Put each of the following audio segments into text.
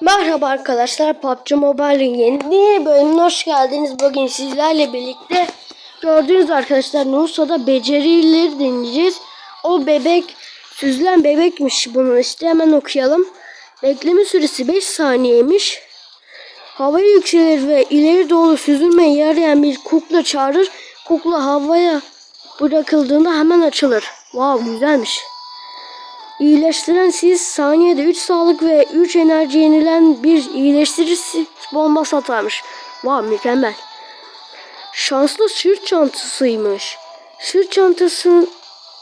Merhaba arkadaşlar PUBG Mobile'in yeni bölümüne hoş geldiniz. Bugün sizlerle birlikte gördüğünüz arkadaşlar Nusa'da becerileri deneyeceğiz. O bebek süzülen bebekmiş bunun işte hemen okuyalım. Bekleme süresi 5 saniyeymiş. Havaya yükselir ve ileri doğru süzülmeye yarayan bir kukla çağırır. Kukla havaya bırakıldığında hemen açılır. Wow güzelmiş. İyileştiren siz saniyede 3 sağlık ve 3 enerji yenilen bir iyileştirici bombası atarmış. Wow mükemmel. Şanslı sırt çantasıymış. Sırt çantası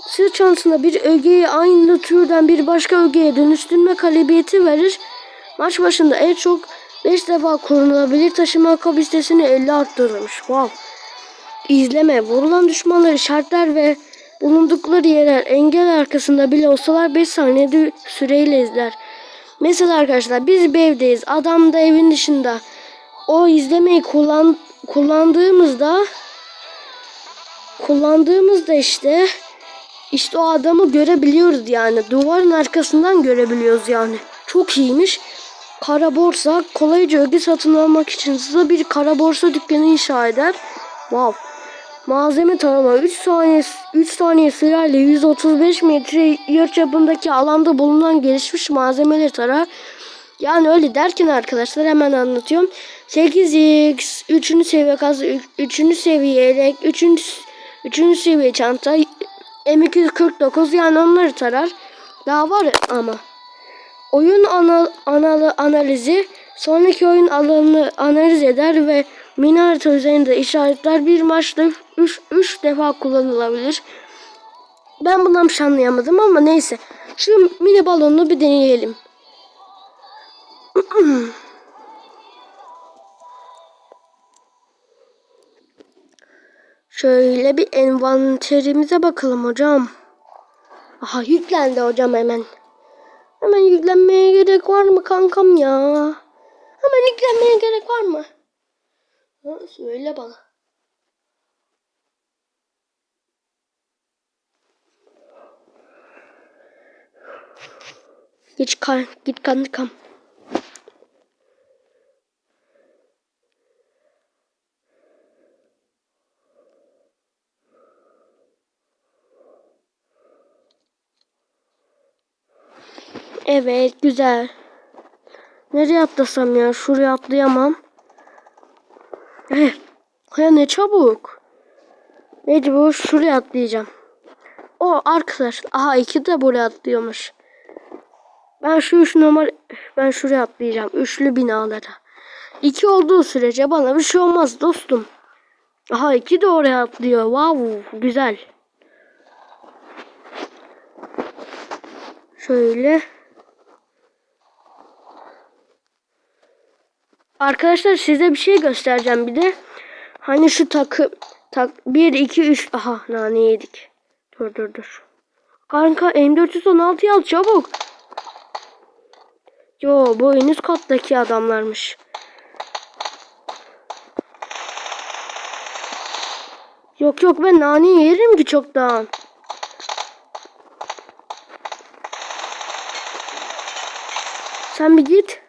sırt çantasında bir ögeyi aynı türden bir başka ögeye dönüştürme kabiliyeti verir. Maç başında en çok 5 defa kullanılabilir taşıma kapasitesini 50 arttırılmış. Wow. İzleme. Vurulan düşmanları şartlar ve bulundukları yerler engel arkasında bile olsalar 5 saniyede süreyle izler. Mesela arkadaşlar biz bir evdeyiz. Adam da evin dışında. O izlemeyi kullan kullandığımızda kullandığımızda işte işte o adamı görebiliyoruz yani. Duvarın arkasından görebiliyoruz yani. Çok iyiymiş. Kara borsa kolayca öge satın almak için size bir kara borsa dükkanı inşa eder. Wow. Malzeme tarama 3 saniye 3 saniye sırayla 135 metre yer çapındaki alanda bulunan gelişmiş malzemeleri tarar. Yani öyle derken arkadaşlar hemen anlatıyorum. 8x 3. seviye kazı 3. seviye elek 3. 3. seviye çanta M249 yani onları tarar. Daha var ama. Oyun ana, analı analizi sonraki oyun alanını analiz eder ve mini harita üzerinde işaretler bir maçta 3 defa kullanılabilir. Ben bir şey anlayamadım ama neyse. Şu mini balonunu bir deneyelim. Şöyle bir envanterimize bakalım hocam. Aha yüklendi hocam hemen. Hemen yüklenmeye gerek var mı kankam ya? Hemen yüklenmeye gerek var mı? Söyle bana. Geç kan, git kanlı kam. Evet güzel. Nereye atlasam ya? Şuraya atlayamam. Eh, ya ne çabuk. Mecbur şuraya atlayacağım. O arkadaş. Aha iki de buraya atlıyormuş. Ben şu üç numara ben şuraya atlayacağım. Üçlü binalara. İki olduğu sürece bana bir şey olmaz dostum. Aha iki de oraya atlıyor. Wow güzel. Şöyle. Arkadaşlar size bir şey göstereceğim bir de. Hani şu takı tak 1 2 3 aha nane yedik. Dur dur dur. Kanka M416'yı al çabuk. Yo bu en üst kattaki adamlarmış. Yok yok ben naneyi yerim ki çoktan. Sen bir git.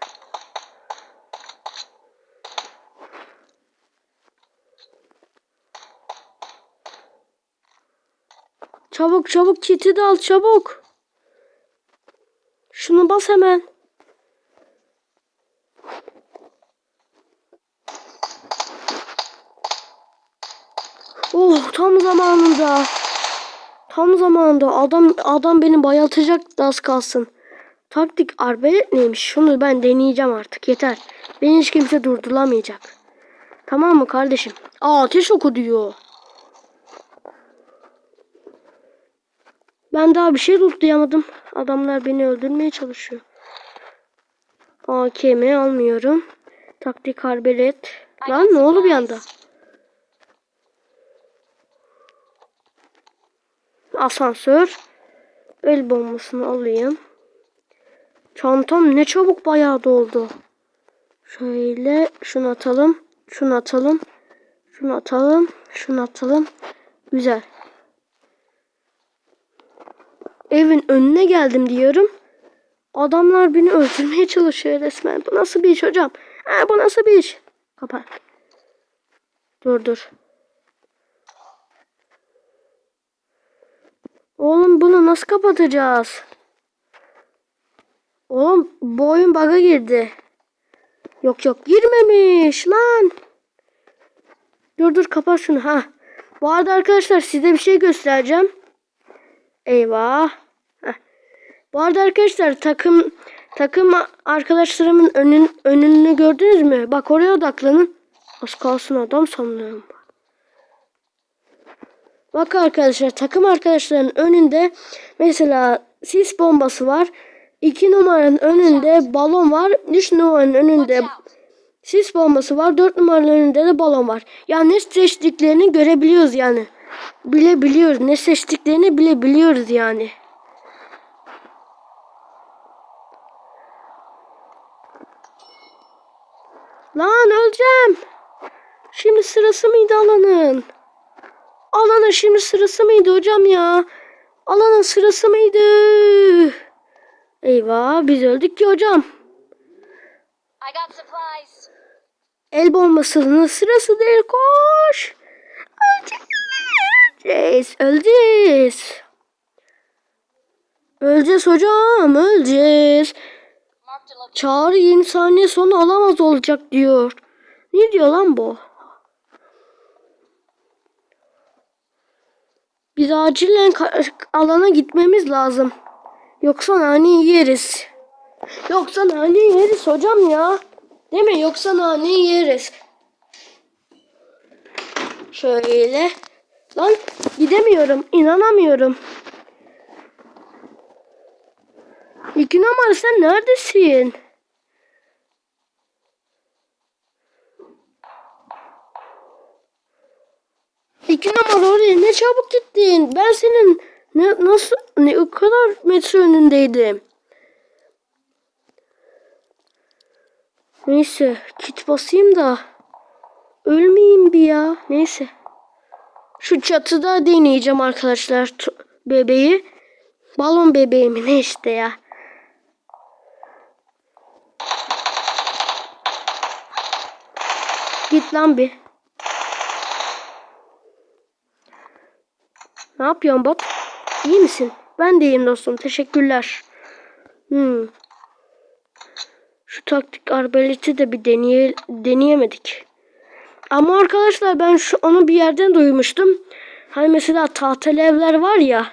Çabuk çabuk kiti de al çabuk. Şunu bas hemen. Oh tam zamanında. Tam zamanında adam adam beni bayıltacak az kalsın. Taktik arbelet neymiş? Şunu ben deneyeceğim artık yeter. Beni hiç kimse durduramayacak. Tamam mı kardeşim? Aa ateş oku diyor. Ben daha bir şey lootlayamadım. Adamlar beni öldürmeye çalışıyor. AKM almıyorum. Taktik arbelet. Lan ne oldu bir anda? Asansör. El bombasını alayım. Çantam ne çabuk bayağı doldu. Şöyle şunu atalım. Şunu atalım. Şunu atalım. Şunu atalım. Güzel. Evin önüne geldim diyorum. Adamlar beni öldürmeye çalışıyor resmen. Bu nasıl bir iş hocam? Ha, bu nasıl bir iş? Kapat. Dur dur. Oğlum bunu nasıl kapatacağız? Oğlum bu oyun bug'a girdi. Yok yok girmemiş lan. Dur dur kapat şunu ha. Bu arada arkadaşlar size bir şey göstereceğim. Eyvah. Heh. Bu arada arkadaşlar takım takım arkadaşlarımın önün, önünü gördünüz mü? Bak oraya odaklanın. Az kalsın adam sanıyorum. Bak arkadaşlar takım arkadaşların önünde mesela sis bombası var. 2 numaranın önünde balon var. 3 numaranın önünde sis bombası var. 4 numaranın önünde de balon var. Yani ne seçtiklerini görebiliyoruz yani. Bilebiliyoruz. Ne seçtiklerini bilebiliyoruz yani. Lan öleceğim. Şimdi sırası mıydı alanın? Alanın şimdi sırası mıydı hocam ya? Alanın sırası mıydı? Eyvah biz öldük ki hocam. El bombasının sırası değil koş. Öleceğiz. Öleceğiz. Öleceğiz hocam. Öleceğiz. Çağrı 20 saniye sonra alamaz olacak diyor. Ne diyor lan bu? Biz acilen alana gitmemiz lazım. Yoksa nane yeriz. Yoksa nane yeriz hocam ya. Değil mi? Yoksa nane yeriz. Şöyle. Lan gidemiyorum. inanamıyorum. İki numara sen neredesin? İki numara oraya ne çabuk gittin. Ben senin ne nasıl ne o kadar metre önündeydim. Neyse kit basayım da ölmeyeyim bir ya. Neyse. Şu çatıda deneyeceğim arkadaşlar bebeği. Balon bebeği mi ne işte ya. Git lan bir. Ne yapıyorsun bot? İyi misin? Ben de iyiyim dostum. Teşekkürler. Hmm. Şu taktik arbaleti de bir deneye, deneyemedik. Ama arkadaşlar ben şu onu bir yerden duymuştum. Hani mesela tahtalı evler var ya.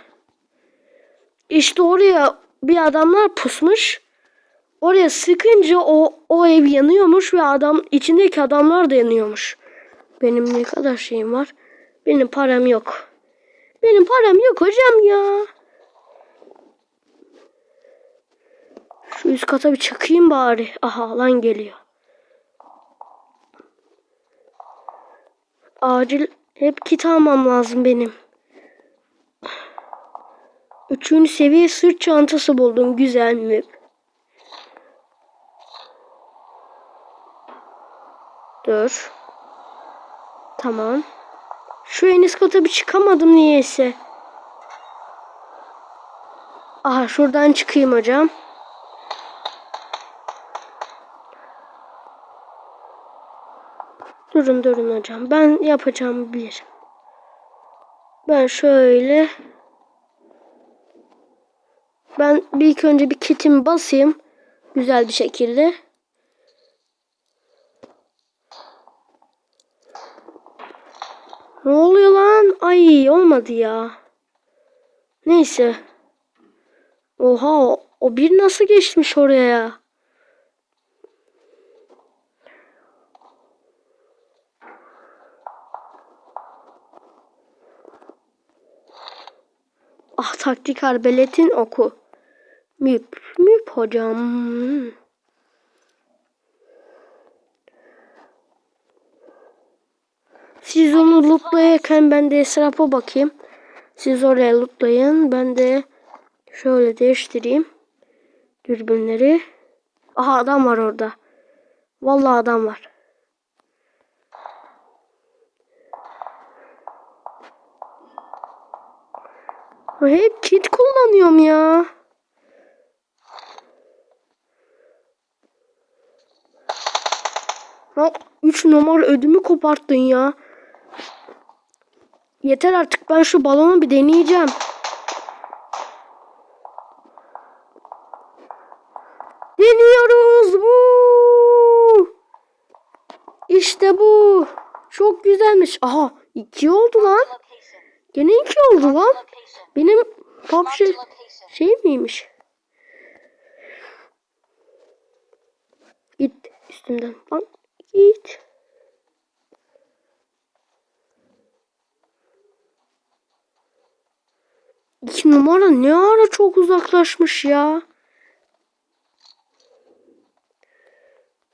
İşte oraya bir adamlar pusmuş. Oraya sıkınca o o ev yanıyormuş ve adam içindeki adamlar da yanıyormuş. Benim ne kadar şeyim var? Benim param yok. Benim param yok hocam ya. Şu üst kata bir çıkayım bari. Aha lan geliyor. Acil hep kit almam lazım benim. Üçüncü seviye sırt çantası buldum. Güzel mi? Dur. Tamam. Şu en üst kata bir çıkamadım niyeyse. Aha şuradan çıkayım hocam. Durun durun hocam. Ben yapacağımı bilirim. Ben şöyle ben bir ilk önce bir kitimi basayım. Güzel bir şekilde. Ne oluyor lan? Ay olmadı ya. Neyse. Oha o, bir nasıl geçmiş oraya? Ah taktik arbeletin oku. Müp müp hocam. Siz onu lootlayarken ben de Esrap'a bakayım. Siz oraya lootlayın. Ben de şöyle değiştireyim. Dürbünleri. Aha adam var orada. Vallahi adam var. Hep kit kullanıyorum ya. Ha, 3 numara ödümü koparttın ya. Yeter artık ben şu balonu bir deneyeceğim. Deniyoruz bu. İşte bu. Çok güzelmiş. Aha iki oldu lan. Gene iki oldu lan. Benim pop şey, şey miymiş? Git üstümden. Lan git. İki numara ne ara çok uzaklaşmış ya.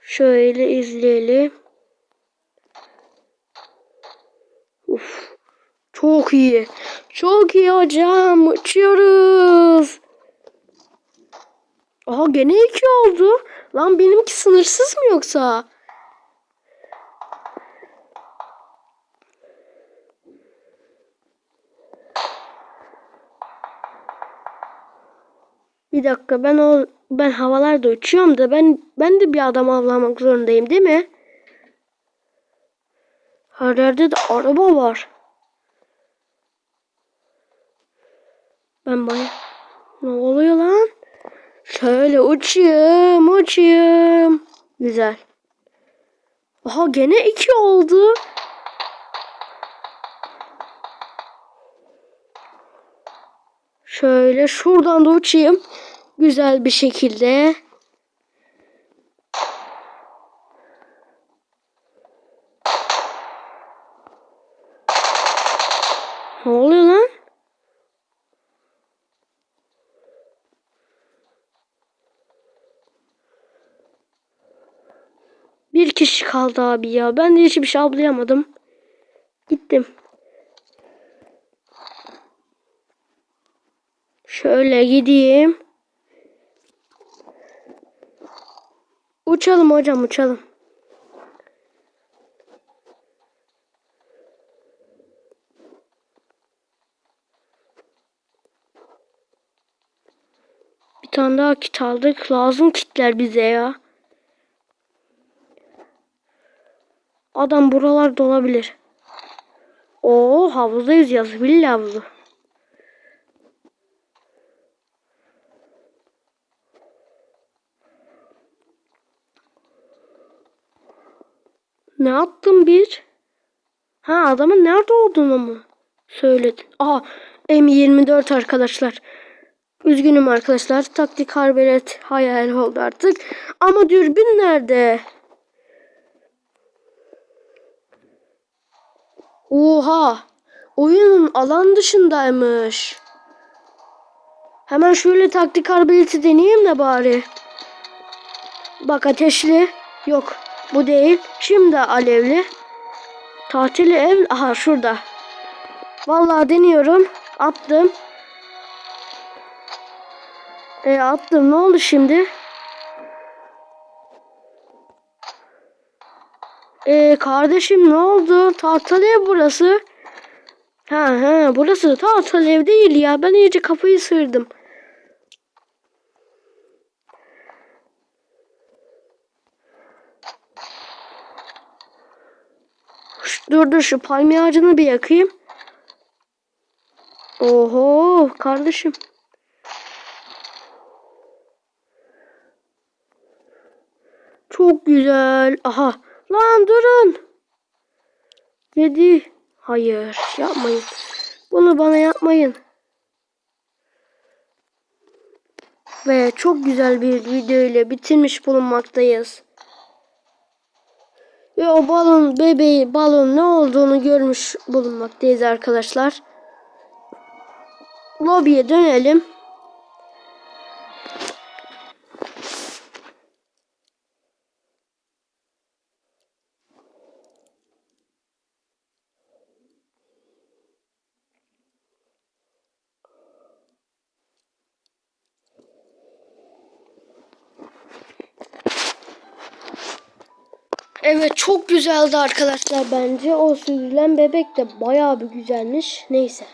Şöyle izleyelim. Uf. Çok iyi. Çok iyi hocam. Uçuyoruz. Aha gene iki oldu. Lan benimki sınırsız mı yoksa? Bir dakika ben o ben havalarda uçuyorum da ben ben de bir adam avlamak zorundayım değil mi? Her yerde de araba var. Ben bana ne oluyor lan? Şöyle uçayım uçayım. Güzel. Aha gene iki oldu. Şöyle şuradan da uçayım. Güzel bir şekilde. Ne oluyor lan? Bir kişi kaldı abi ya. Ben de hiçbir şey ablayamadım. Gittim. Şöyle gideyim. Uçalım hocam uçalım. Bir tane daha kit aldık. Lazım kitler bize ya. Adam buralarda olabilir. Oo havuzdayız yaz. Villa havuzu. Ne yaptın bir? Ha adamın nerede olduğunu mu söyledin? Aha M24 arkadaşlar. Üzgünüm arkadaşlar. Taktik harbelet hayal oldu artık. Ama dürbün nerede? Oha! Oyunun alan dışındaymış. Hemen şöyle taktik arbeleti deneyeyim de bari. Bak ateşli. Yok bu değil. Şimdi alevli. Tahtili ev. Aha şurada. Vallahi deniyorum. Attım. E attım. Ne oldu şimdi? E kardeşim ne oldu? Tahtalı ev burası. Ha ha burası tahtalı ev değil ya. Ben iyice kafayı sıyırdım. Dur dur şu palmiye ağacını bir yakayım. Oho kardeşim. Çok güzel. Aha. Lan durun. Dedi. Hayır yapmayın. Bunu bana yapmayın. Ve çok güzel bir video ile bitirmiş bulunmaktayız. Ve o balon bebeği balon ne olduğunu görmüş bulunmaktayız arkadaşlar. Lobiye dönelim. Evet çok güzeldi arkadaşlar bence. O süzülen bebek de bayağı bir güzelmiş. Neyse.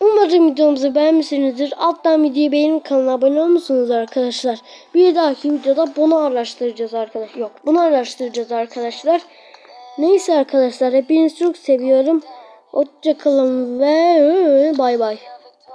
Umarım videomuzu beğenmişsinizdir. Alttan videoyu beğenip kanala abone olmuşsunuz arkadaşlar. Bir dahaki videoda bunu araştıracağız arkadaşlar. Yok bunu araştıracağız arkadaşlar. Neyse arkadaşlar hepinizi çok seviyorum. Hoşçakalın ve bay bay.